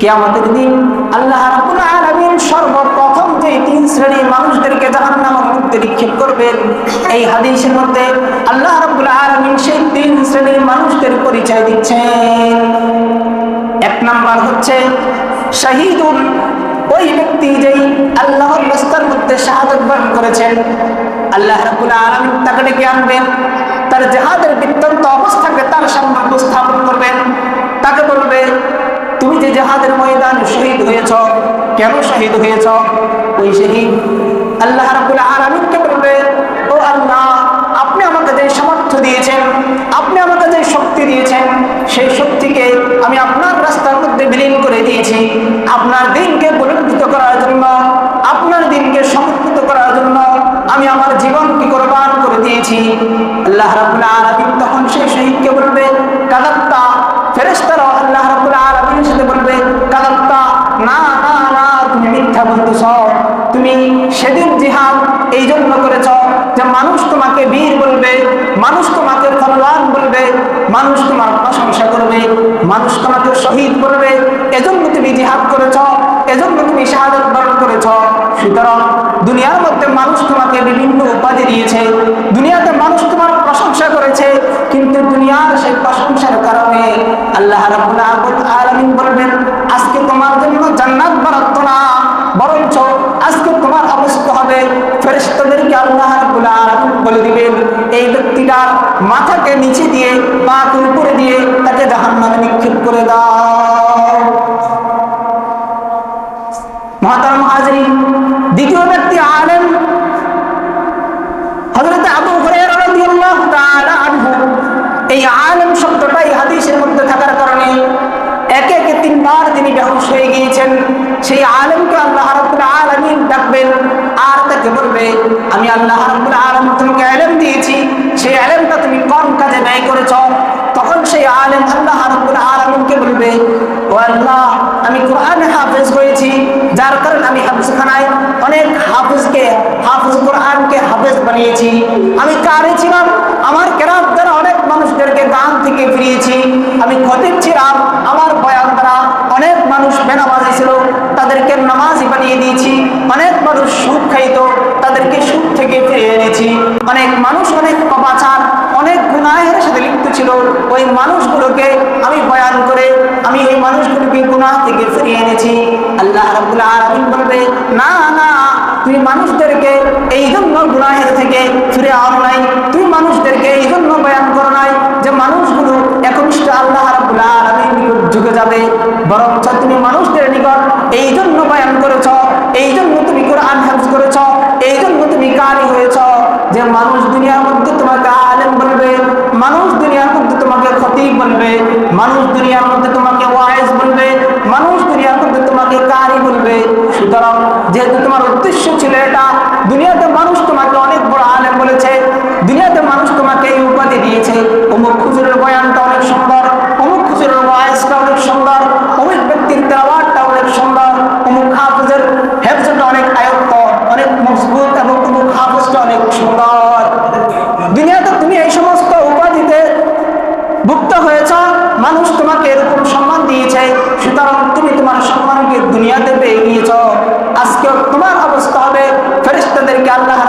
কিয়ামতের দিন আল্লাহ সর্বপ্রথম যে তিন শ্রেণির মানুষদেরকে জাহান্নামের মধ্যে নিক্ষেপ করবেন, এই হাদিসের মধ্যে আল্লাহ রাব্বুল আলামিন সেই তিন শ্রেণির মানুষদের পরিচয় দিচ্ছেন। এক নাম্বার হচ্ছে শাহিদুল, ওই ব্যক্তি যেই আল্লাহর রাস্তার মধ্যে শাহাদত বরণ করেছেন। আল্লাহ রাব্বুল আলামিন তাকে ডেকে আনবেন, তার জাহাদের বৃত্তান্ত অবস্থাকে তার সামনে উপস্থাপন করবেন। তাকে বলবে তুমি যে জাহাদের ময়দান শহীদ হয়েছ, কেন শহীদ হয়েছ? ওই শহীদ আল্লাহ রাব্বুল আলামিনকে বলবে, ও আল্লাহ, আপনি আমাকে যে সামর্থ্য দিয়েছেন, আপনি আমাকে যে শক্তি দিয়েছেন, সেই শক্তিকে আমি আপনার রাস্তার মধ্যে বিলীন করে দিয়েছি। আপনার দিনকে বুলন্দিত করার জন্য, আপনার দিনকে সমর্পিত করার জন্য আমি আমার জীবনকে কোরবান করে দিয়েছি। আল্লাহ রাব্বুল আলামিন তখন সেই শহীদকে বলবে, কাদাত্তা, ফেরেশতারা তুমি সেদিন জিহাদ এই জন্য করেছ যে মানুষ তোমাকে বীর বলবে, মানুষ তোমাকে ফলওয়ান বলবে, মানুষ তোমার প্রশংসা করবে, মানুষ তোমাকে শহীদ বলবে এজন্য তুমি জিহাদ করেছ, এজন্য তুমি শাহাদত বরণ করেছ। সুতরাং দুনিয়ার মধ্যে মানুষ তোমাকে বিভিন্ন উপাধি দিয়েছে, দুনিয়াতে মানুষ তোমার প্রশংসা করেছে, কিন্তু দুনিয়ার সেই প্রশংসার কারণে আল্লাহ রাব্বুল আলামিন বলবেন, আজকে তোমার জন্য জান্নাত বরাদ্দ না বরঞ্চ আজকে তোমার অবস্থা হবে ফেরেশতাদেরকে আল্লাহ বলে দিবেন, এই ব্যক্তিটার মাথাকে নিচে দিয়ে, পাকে উপরে দিয়ে তাকে জাহান্নামে নিক্ষেপ করে দাও। মহাতারাম হাজরিন দ্বিতীয় ব্যক্তি আনহু। এই আলেম শব্দটা এই হাদিসের মধ্যে থাকার কারণে একে একে তিনবার তিনি বেহুশ হয়ে গিয়েছেন, সেই আলেমকে আল্লাহ আলামিন ডাকবেন আর তাকে বলবে, আমি আল্লাহ তুমি কোন কাজে ব্যয় করেছ? তখন সেই আলেম আল্লাহ রাব্বুল আলামিনকে বলবে, ও আল্লাহ, আমি কোরআনে হাফেজ হয়েছি, যার কারণে আমি হাফেজখানায় অনেক হাফেজকে, হাফেজ কোরআনকে হাফেজ বানিয়েছি। আমি কারে ছিলাম? আমার কেরাত দ্বারা অনেক মানুষদেরকে গান থেকে ফিরিয়েছি। আমি খতিব ছিলাম, আমার বয়ান দ্বারা অনেক মানুষ বেনামাজি ছিল, তাদেরকে নামাজি বানিয়ে দিয়েছি অনেক মানুষ সুদ খাইতো তাদেরকে সুদ থেকে ফিরিয়ে এনেছি অনেক মানুষ অনেক পাপাচার অনেক গুনাহের সাথে লিপ্ত ছিল, ওই মানুষগুলোকে আমি বয়ান করে, আমি ওই মানুষগুলোকে গুনাহ থেকে ফিরিয়ে এনেছি। আল্লাহ রাব্বুল আলামিন বলবে, না না তুমি মানুষদেরকে এই জন্য গুনাহের থেকে ফিরে আনো নাই। তুমি মানুষদেরকে এই জন্য বয়ান করো নাই যে মানুষগুলো একনিষ্ঠ আল্লাহ রাব্বুল আলামিন নিকট ঝুঁকে যাবে। বরঞ্চ তুমি মানুষদের নিকট এই জন্য বয়ান করেছ এই জন্য তুমি কোরআন হাফজ করেছ এই জন্য তুমি কারি হয়েছ যে মানুষ দুনিয়ার মধ্যে তোমাকে আলেম বলবে। মানুষ দুনিয়ার তোমাকে খতিব বলবে, মানুষ দুনিয়ার মধ্যে তোমাকে ওয়াইজ বলবে, মানুষ দুনিয়ার মধ্যে তোমাকে কারি বলবে। সুতরাং যেহেতু তোমার উদ্দেশ্য ছিল এটা, দুনিয়াতে মানুষ তোমাকে অনেক বড় আলেম বলেছে, দুনিয়াতে মানুষ তোমাকে এই উপাধি দিয়েছে। অমুক খুচুরের বয়ানটা অনেক সুন্দর, অমুক খুচুরের ওয়াইজটা অনেক সুন্দর, অমুক ব্যক্তির তেলাওয়াতটা অনেক সুন্দর, অমুক হাফেজের হেফজটা অনেক আয়ত্ত, অনেক মজবুত এবং অমুক হাফেজটা অনেক সুন্দর দুনিয়াতে তুমি এই সমস্ত উপাধিতে ভুক্ত হয়েছ মানুষ তোমাকে এরকম সম্মান দিয়েছে, সুতরাং তুমি তোমার সম্মানকে দুনিয়াতে পেয়ে গিয়েছ। আজকে তোমার অবস্থা হবে, ফেরেশতাদেরকে আল্লাহ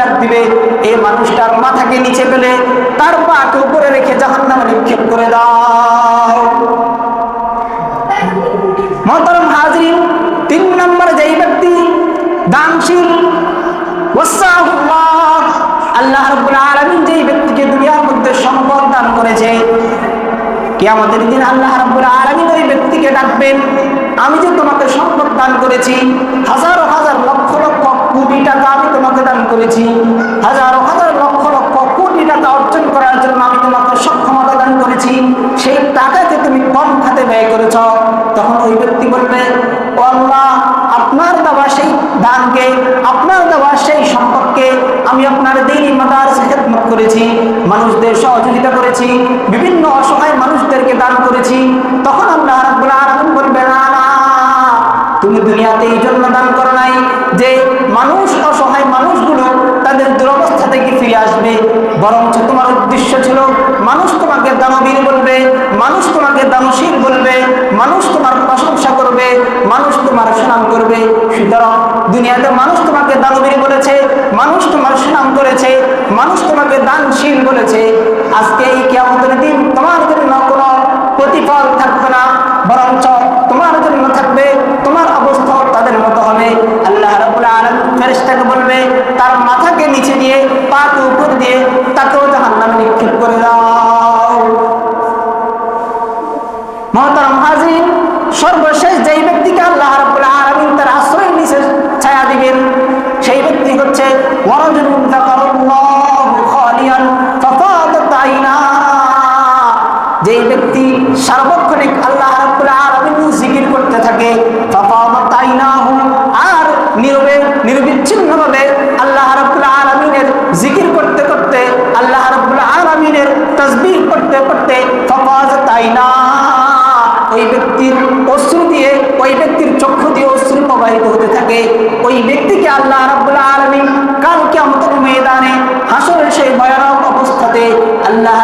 ডাক দিবে। এই মানুষটার মাথাকে নিচে ফেলে, তার পাকে উপরে রেখে জাহান্নামে নিক্ষেপ করে দাও। মহতরম হাজরিন, তিন নম্বর যেই ব্যক্তি দানশীল আল্লাহ রাব্বুল আলামিন যেই ব্যক্তিকে দুনিয়ার মধ্যে সম্পদ দান করেছে কিয়ামতের দিন আল্লাহ রাব্বুল আলামিন ওই ব্যক্তিকে ডাকবেন, আমি যে তোমাকে সম্পদ দান করেছি, হাজারো হাজার লক্ষ লক্ষ কোটি টাকা আমি তোমাকে দান করেছি, হাজারো হাজার লক্ষ লক্ষ কোটি টাকা অর্জন করার জন্য আমি তোমাকে সক্ষমতা দান করেছি, সেই টাকাকে তুমি কম খাতে ব্যয় করেছ। তখন ওই ব্যক্তি বলবে আল্লাহ, আপনার দেওয়া সেই দানকে, আপনার দেওয়া সেই সম্পদকে আমি আপনার দিন মাদারসে খেদমত করেছি, মানুষদের সহযোগিতা করেছি, বিভিন্ন অসহায় করেছি, তখন আল্লাহ রাব্বুল আলামিন বলবে না তুমি দুনিয়াতে এই জন্য দান করো নাই যে মানুষ, অসহায় মানুষগুলো তাদের দুরবস্থা থেকে ফিরে আসবে। বরঞ্চ তোমার উদ্দেশ্য ছিল, মানুষ তোমাকে দানবীর বলবে, মানুষ তোমাকে দানশীল বলবে, মানুষ তোমার প্রশংসা করবে, মানুষ তোমার সুনাম করবে। সুতরাং দুনিয়াতে মানুষ তোমাকে দানবীর বলেছে, মানুষ তোমার সুনাম করেছে, মানুষ তোমাকে দানশীল বলেছে। আজকে এই কেমন দিন প্রতিফল থাকবে না, বরঞ্চ তোমার জন্য থাকবে, তোমার অবস্থা তাদের মতো হবে। আল্লাহ রাব্বুল আলামিন ফেরেশতাকে বলবে, তার মাথাকে নিচে দিয়ে, পাকে উপর দিয়ে তাকেও জাহান্নামে নিক্ষেপ করে দাও। মহতারাম হাজির, সর্বশেষ যেই ব্যক্তিকে আল্লাহ রাব্বুল আলামিন তার আশ্রয় নিচে ছায়া দিবেন, সেই ব্যক্তি হচ্ছে যেই ব্যক্তি সার্বক্ষণিক আল্লাহ জিকির করতে থাকে। ফাকামাতাইনাহু আর নীরবে নিরবিচ্ছিন্নভাবে আল্লাহ রাব্বুল জিকির করতে করতে, আল্লাহ রাব্বুল আলামিনের করতে করতে ওই ব্যক্তির অশ্রু দিয়ে, ওই ব্যক্তির চক্ষু দিয়ে অশ্রু প্রবাহিত হতে থাকে। ওই ব্যক্তিকে আল্লাহ রাব্বুল আলামিন কালকে আমতের ময়দানে হাসরের সেই ভয়ানক অবস্থাতে আল্লাহ